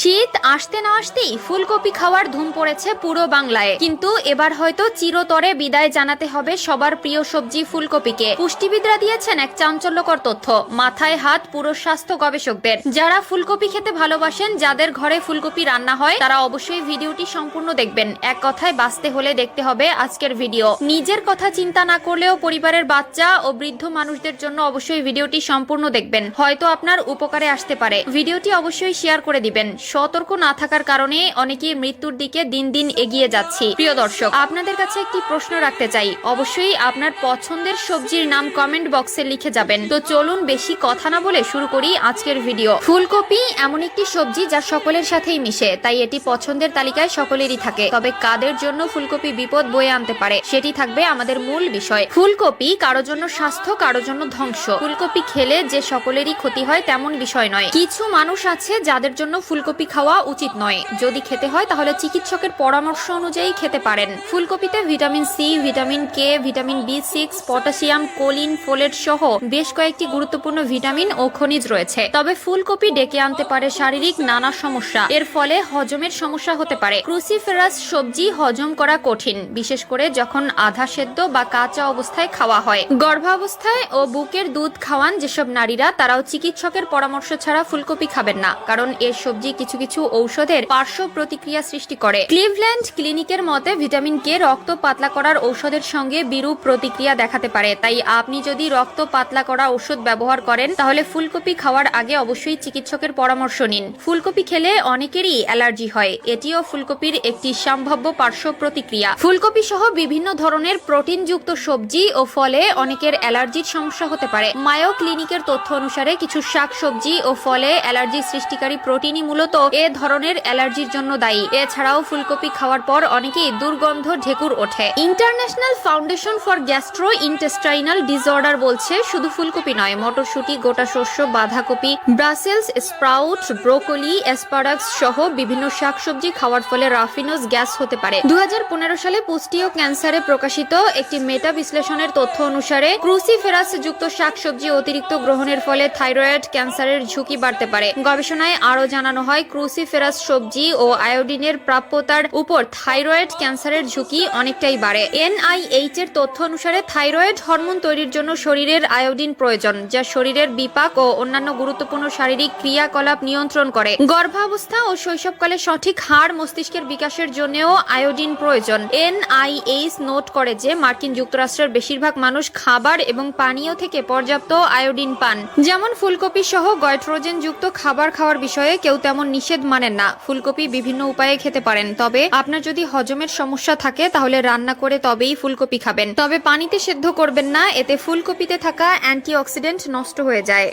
শীত আসতে না আসতেই ফুলকপি খাওয়ার ধুম পড়েছে পুরো বাংলায়। কিন্তু এবার হয়তো চিরতরে বিদায় জানাতে হবে সবার প্রিয় সবজি ফুলকপিকে। পুষ্টিবিদরা দিয়েছেন এক চাঞ্চল্যকর তথ্য। মাথায় হাত পুরো স্বাস্থ্য গবেষকদের। যারা ফুলকপি খেতে ভালোবাসেন, যাদের ঘরে ফুলকপি রান্না হয়, তারা অবশ্যই ভিডিওটি সম্পূর্ণ দেখবেন। এক কথায় বাঁচতে হলে দেখতে হবে আজকের ভিডিও। নিজের কথা চিন্তা না করলেও পরিবারের বাচ্চা ও বৃদ্ধ মানুষদের জন্য অবশ্যই ভিডিওটি সম্পূর্ণ দেখবেন। হয়তো আপনার উপকারে আসতে পারে। ভিডিওটি অবশ্যই শেয়ার করে দিবেন। সতর্ক না থাকার কারণে অনেকেই মৃত্যুর দিকে দিন দিন এগিয়ে যাচ্ছি। প্রিয় দর্শক, আপনাদের কাছে একটি প্রশ্ন রাখতে চাই। অবশ্যই আপনার পছন্দের সবজির নাম কমেন্ট বক্সে লিখে যাবেন। তো চলুন বেশি কথা না বলে শুরু করি আজকের ভিডিও। ফুলকপি এমন একটি সবজি যা সকলের সাথেই মিশে, তাই এটি পছন্দের তালিকায় সকলেরই থাকে। তবে কাদের জন্য ফুলকপি বিপদ বয়ে আনতে পারে, সেটি থাকবে আমাদের মূল বিষয়। ফুলকপি কারও জন্য স্বাস্থ্য, কারও জন্য ধ্বংস। ফুলকপি খেলে যে সকলেরই ক্ষতি হয়, তেমন বিষয় নয়। কিছু মানুষ আছে যাদের জন্য ফুলকপি খাওয়া উচিত নয়। যদি খেতে হয়, তাহলে চিকিৎসকের পরামর্শ অনুযায়ী খেতে পারেন। ফুলকপিতে vitamin C, vitamin K, vitamin B six, potassium, choline, folate সহ বেশ কয়েকটি গুরুত্বপূর্ণ ভিটামিন ও খনিজ রয়েছে। তবে ফুলকপি ডেকে আনতে পারে শারীরিক নানা সমস্যা। এর ফলে হজমের সমস্যা হতে পারে। ক্রুসিফেরাস সবজি হজম করা কঠিন, বিশেষ করে যখন আধা সেদ্ধ বা কাঁচা অবস্থায় খাওয়া হয়। গর্ভাবস্থায় ও বুকের দুধ খাওয়ান যেসব নারীরা, তারাও চিকিৎসকের পরামর্শ ছাড়া ফুলকপি খাবেন না, কারণ এর সবজি কিছু কিছু কিছু ঔষধের পার্শ্ব প্রতিক্রিয়া সৃষ্টি করে। ক্লিভল্যান্ড ক্লিনিকের মতে, ভিটামিন কে রক্ত পাতলা করার ঔষধের সঙ্গে বিরূপ প্রতিক্রিয়া দেখাতে পারে। তাই আপনি যদি রক্ত পাতলা করা ওষুধ ব্যবহার করেন, তাহলে ফুলকপি খাওয়ার আগে অবশ্যই চিকিৎসকের পরামর্শ নিন। ফুলকপি খেলে অনেকেরই অ্যালার্জি হয়। এটিও ফুলকপির একটি সম্ভাব্য পার্শ্ব প্রতিক্রিয়া। ফুলকপি সহ বিভিন্ন ধরনের প্রোটিনযুক্ত সবজি ও ফলে অনেকের অ্যালার্জির সমস্যা হতে পারে। মায়ো ক্লিনিকের তথ্য অনুসারে, কিছু শাকসবজি ও ফলে অ্যালার্জি সৃষ্টিকারী প্রোটিনই মূলত এ ধরনের অ্যালার্জির জন্য দায়ী। এছাড়াও ফুলকপি খাওয়ার পর অনেকেই দুর্গন্ধ ঢেকুর ওঠে। International foundation for gastro intestinal disorder বলছে, শুধু ফুলকপি নয়, মটরশুঁটি, গোটা শস্য, বাঁধাকপি, ব্রাসেলস, স্প্রাউট, ব্রোকলি অ্যাসপারাক্স সহ বিভিন্ন শাকসবজি খাওয়ার ফলে রাফিনোস গ্যাস হতে পারে। দু হাজার পনেরো সালে পুষ্টি ও ক্যান্সারে প্রকাশিত একটি মেটা বিশ্লেষণের তথ্য অনুসারে, ক্রুসিফেরাস যুক্ত শাকসবজি অতিরিক্ত গ্রহণের ফলে থাইরয়েড ক্যান্সারের ঝুঁকি বাড়তে পারে। গবেষণায় আরও জানানো হয় ক্রুসিফেরাস সবজি ও আয়োডিনের প্রাপ্যতার উপর থাইরয়েড ক্যান্সারের ঝুঁকি অনেকটাই বাড়ে। এনআইএইচ এর তথ্য অনুসারে থাইরয়েড হরমোন তৈরির জন্য শরীরের আয়োডিন প্রয়োজন, যা শরীরের বিপাক ও অন্যান্য গুরুত্বপূর্ণ শারীরিক ক্রিয়াকলাপ নিয়ন্ত্রণ করে। গর্ভাবস্থা ও শৈশবকালে সঠিক হাড় মস্তিষ্কের বিকাশের জন্যও আয়োডিন প্রয়োজন। এনআইএইচ নোট করে যে মার্কিন যুক্তরাষ্ট্রের বেশিরভাগ মানুষ খাবার এবং পানীয় থেকে পর্যাপ্ত আয়োডিন পান। যেমন ফুলকপি সহ গয়ট্রোজেন যুক্ত খাবার খাওয়ার বিষয়ে কেউ তেমন নিষেধ মানেন না। ফুলকপি বিভিন্ন উপায়ে খেতে পারেন। তবে আপনার যদি হজমের সমস্যা থাকে, তাহলে রান্না করে তবেই ফুলকপি খাবেন। তবে পানিতে সেদ্ধ করবেন না, এতে ফুলকপিতে থাকা অ্যান্টিঅক্সিডেন্ট নষ্ট হয়ে যায়।